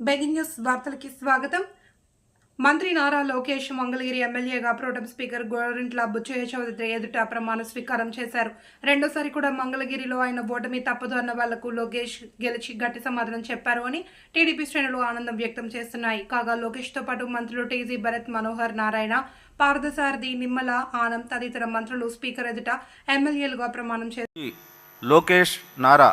Begin news వార్తలకి స్వాగతం. మంత్రి నారా లోకేష్ మంగళగిరి ఎమ్మెల్యేగా ప్రోటం స్పీకర్ గోరింట్ల బుచ్చయ్య చౌదరి ఎదుట ప్రమాణ స్వీకారం చేశారు. రెండోసారి కూడా మంగళగిరిలో ఆయన ఓటమి తప్పదు అన్న వాళ్ళకు లోకేష్ గెలిచి గట్టి సమాధానం చెప్పారు అని టీడీపీ శ్రేణులు ఆనందం వ్యక్తం చేస్తున్నాయి. కాగా లోకేష్తో పాటు మంత్రులు టీజీ భరత్ మనోహర్ నారాయణ పార్థసారథి నిమ్మల ఆనం తదితర మంత్రులు స్పీకర్ ఎదుట ఎమ్మెల్యేలుగా ప్రమాణం చేశారు. లోకేష్ నారా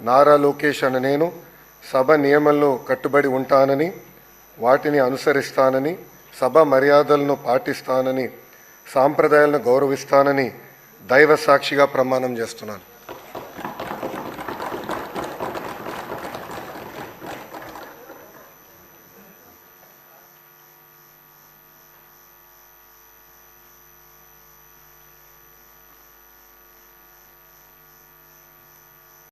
నారా లోకేష్ అని నేను సభ నియమంలో కట్టుబడి ఉంటానని వాటిని అనుసరిస్తానని సభ మర్యాదలను పాటిస్తానని సాంప్రదాయాలను గౌరవిస్తానని దైవ సాక్షిగా ప్రమాణం చేస్తున్నాను.